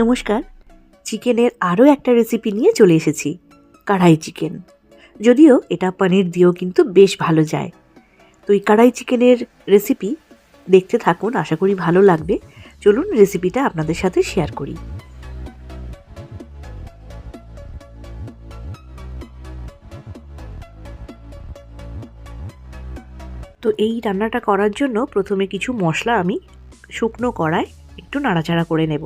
নমস্কার, চিকেনের আরও একটা রেসিপি নিয়ে চলে এসেছি, কড়াই চিকেন। যদিও এটা পনির দিয়েও কিন্তু বেশ ভালো যায়। তো এই কড়াই চিকেনের রেসিপি দেখতে থাকুন, আশা করি ভালো লাগবে। চলুন রেসিপিটা আপনাদের সাথে শেয়ার করি। তো এই রান্নাটা করার জন্য প্রথমে কিছু মশলা আমি শুকনো কড়ায় একটু নাড়াচাড়া করে নেব।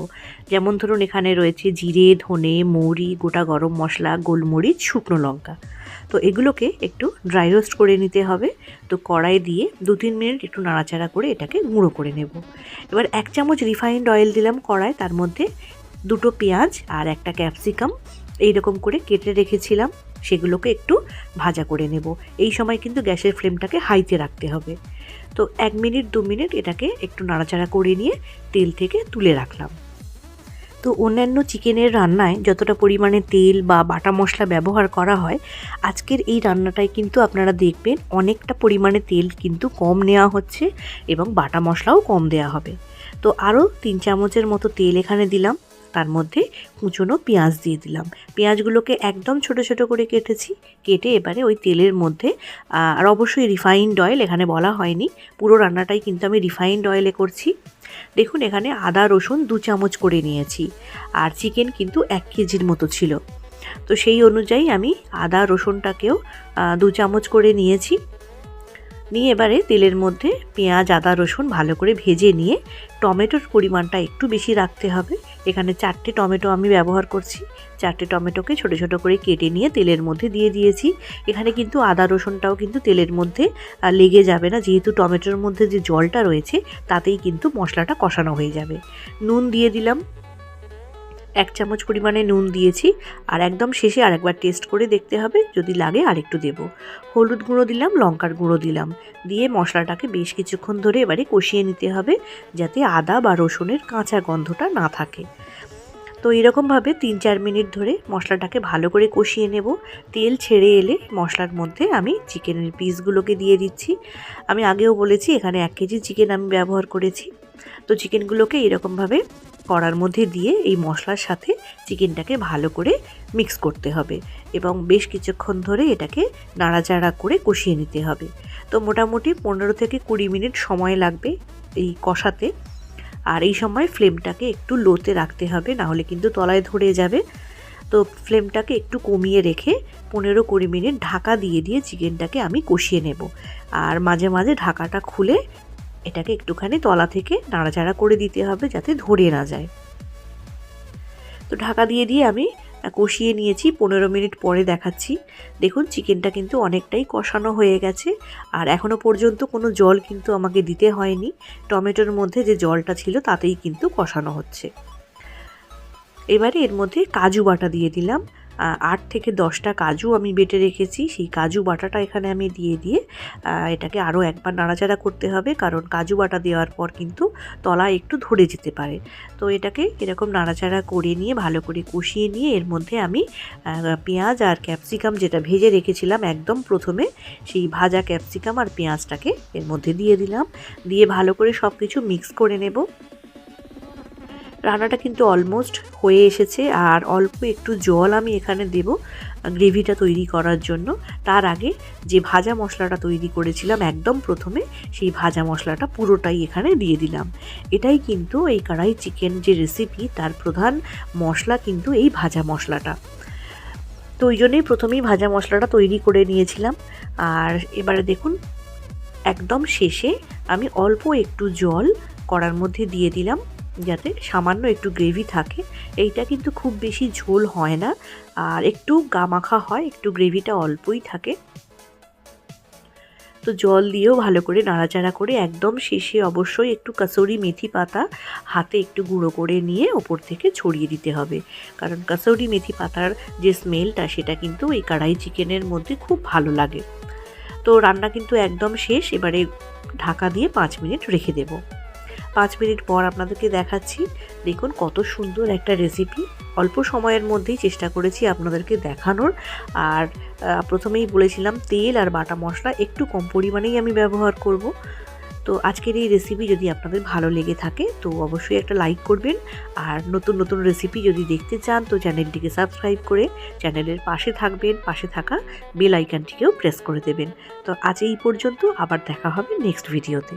যেমন ধরুন এখানে রয়েছে জিরে, ধনে, মৌরি, গোটা গরম মশলা, গোলমরিচ, শুকনো লঙ্কা। তো এগুলোকে একটু ড্রাই রোস্ট করে নিতে হবে। তো কড়াই দিয়ে দু তিন মিনিট একটু নাড়াচাড়া করে এটাকে গুঁড়ো করে নেব। এবার এক চামচ রিফাইন্ড অয়েল দিলাম কড়ায় তার মধ্যে দুটো পেঁয়াজ আর একটা ক্যাপসিকাম এইরকম করে কেটে রেখেছিলাম। সেগুলোকে একটু ভাজা করে নেব। এই সময় কিন্তু গ্যাসের ফ্লেমটাকে হাইতে রাখতে হবে। তো এক মিনিট, দু মিনিট এটাকে একটু নাড়াচাড়া করে নিয়ে তেল থেকে তুলে রাখলাম। তো অন্যান্য চিকেনের রান্নায় যতটা পরিমাণে তেল বা বাটা মশলা ব্যবহার করা হয়, আজকের এই রান্নাটায় কিন্তু আপনারা দেখবেন অনেকটা পরিমাণে তেল কিন্তু কম নেওয়া হচ্ছে এবং বাটা মশলাও কম দেওয়া হবে। তো আরও তিন চামচের মতো তেল এখানে দিলাম। তার মধ্যে কুচনো পেঁয়াজ দিয়ে দিলাম। পেঁয়াজগুলোকে একদম ছোট ছোট করে কেটেছি। কেটে এবারে ওই তেলের মধ্যে আর অবশ্যই রিফাইন্ড অয়েল এখানে বলা হয়নি। পুরো রান্নাটাই কিন্তু আমি রিফাইন্ড অয়েলে করছি। দেখুন, এখানে আদা, রসুন দু চামচ করে নিয়েছি। আর চিকেন কিন্তু এক কেজির মতো ছিল। তো সেই অনুযায়ী আমি আদা, রসুনটাকেও দু চামচ করে নিয়েছি। নিয়ে এবারে তেলের মধ্যে পেঁয়াজ, আদা, রসুন ভালো করে ভেজে নিয়ে, টমেটোর পরিমাণটা একটু বেশি রাখতে হবে। এখানে চারটে টমেটো আমি ব্যবহার করছি। চারটে টমেটোকে ছোট ছোট করে কেটে নিয়ে তেলের মধ্যে দিয়ে দিয়েছি। এখানে কিন্তু আদা রসুনটাও কিন্তু তেলের মধ্যে লেগে যাবে না। যেহেতু টমেটোর মধ্যে যে জলটা রয়েছে, তাতেই কিন্তু মশলাটা কষানো হয়ে যাবে। নুন দিয়ে দিলাম। এক চামচ পরিমাণে নুন দিয়েছি আর একদম শেষে আরেকবার টেস্ট করে দেখতে হবে, যদি লাগে আরেকটু দেব। হলুদ গুঁড়ো দিলাম, লঙ্কার গুঁড়ো দিলাম। দিয়ে মশলাটাকে বেশ কিছুক্ষণ ধরে এবারে কষিয়ে নিতে হবে, যাতে আদা বা রসুনের কাঁচা গন্ধটা না থাকে। তো এরকমভাবে তিন চার মিনিট ধরে মশলাটাকে ভালো করে কষিয়ে নেব। তেল ছেড়ে এলে মশলার মধ্যে আমি চিকেনের পিসগুলোকে দিয়ে দিচ্ছি। আমি আগেও বলেছি, এখানে এক কেজি চিকেন আমি ব্যবহার করেছি। তো চিকেনগুলোকে এরকমভাবে কড়ার মধ্যে দিয়ে এই মশলার সাথে চিকেনটাকে ভালো করে মিক্স করতে হবে এবং বেশ কিছুক্ষণ ধরে এটাকে নাড়াচাড়া করে কষিয়ে নিতে হবে। তো মোটামুটি পনেরো থেকে কুড়ি মিনিট সময় লাগবে এই কষাতে। আর এই সময় ফ্লেমটাকে একটু লোতে রাখতে হবে, নাহলে কিন্তু তলায় ধরে যাবে। তো ফ্লেমটাকে একটু কমিয়ে রেখে পনেরো কুড়ি মিনিট ঢাকা দিয়ে দিয়ে চিকেনটাকে আমি কষিয়ে নেব। আর মাঝে মাঝে ঢাকাটা খুলে এটাকে একটুখানি তলা থেকে নাড়াচাড়া করে দিতে হবে যাতে ধরে না যায়। তো ঢাকা দিয়ে দিয়ে আমি কষিয়ে নিয়েছি, পনেরো মিনিট পরে দেখাচ্ছি। দেখুন, চিকেনটা কিন্তু অনেকটাই কষানো হয়ে গেছে আর এখনও পর্যন্ত কোনো জল কিন্তু আমাকে দিতে হয়নি। টমেটোর মধ্যে যে জলটা ছিল তাতেই কিন্তু কষানো হচ্ছে। এবারে এর মধ্যে কাজু বাটা দিয়ে দিলাম। আট থেকে দশটা কাজু আমি বেটে রেখেছি। সেই কাজু বাটাটা এখানে আমি দিয়ে দিয়ে এটাকে আরও একবার নাড়াচাড়া করতে হবে, কারণ কাজু বাটা দেওয়ার পর কিন্তু তলা একটু ধরে যেতে পারে। তো এটাকে এরকম নাড়াচাড়া করে নিয়ে, ভালো করে কষিয়ে নিয়ে, এর মধ্যে আমি পেঁয়াজ আর ক্যাপসিকাম যেটা ভেজে রেখেছিলাম একদম প্রথমে, সেই ভাজা ক্যাপসিকাম আর পেঁয়াজটাকে এর মধ্যে দিয়ে দিলাম। দিয়ে ভালো করে সব কিছু মিক্স করে নেব। রান্নাটা কিন্তু অলমোস্ট হয়ে এসেছে আর অল্প একটু জল আমি এখানে দেব গ্রেভিটা তৈরি করার জন্য। তার আগে যে ভাজা মশলাটা তৈরি করেছিলাম একদম প্রথমে, সেই ভাজা মশলাটা পুরোটাই এখানে দিয়ে দিলাম। এটাই কিন্তু এই কড়াই চিকেন যে রেসিপি তার প্রধান মশলা কিন্তু এই ভাজা মশলাটা। তো ওই জন্যই প্রথমেই ভাজা মশলাটা তৈরি করে নিয়েছিলাম। আর এবারে দেখুন, একদম শেষে আমি অল্প একটু জল কড়ার মধ্যে দিয়ে দিলাম। যাতে সামান্য একটু গ্রেভি থাকে। এইটা কিন্তু খুব বেশি ঝোল হয় না। আর একটু গামাখা হয়, একটু গ্রেভিটা অল্পই থাকে। তো জল দিয়েও ভালো করে নাড়াচাড়া করে একদম শেষে অবশ্যই একটু কাসৌরি মেথি পাতা হাতে একটু গুঁড়ো করে নিয়ে ওপর থেকে ছড়িয়ে দিতে হবে। কারণ কাসৌরি মেথি পাতার যে স্মেলটা সেটা কিন্তু এই কড়াই চিকেনের মধ্যে খুব ভালো লাগে। তো রান্না কিন্তু একদম শেষ। এবারে ঢাকা দিয়ে পাঁচ মিনিট রেখে দেবো। পাঁচ মিনিট পর আপনাদেরকে দেখাচ্ছি। দেখুন কত সুন্দর একটা রেসিপি অল্প সময়ের মধ্যেই চেষ্টা করেছি আপনাদেরকে দেখানোর। আর প্রথমেই বলেছিলাম তেল আর বাটা মশলা একটু কম পরিমাণেই আমি ব্যবহার করব। তো আজকের এই রেসিপি যদি আপনাদের ভালো লেগে থাকে, তো অবশ্যই একটা লাইক করবেন। আর নতুন নতুন রেসিপি যদি দেখতে চান, তো চ্যানেলটিকে সাবস্ক্রাইব করে চ্যানেলের পাশে থাকবেন, পাশে থাকা বেল আইকনটিকেও প্রেস করে দেবেন। তো আজ এই পর্যন্ত আবার দেখা হবে নেক্সট ভিডিওতে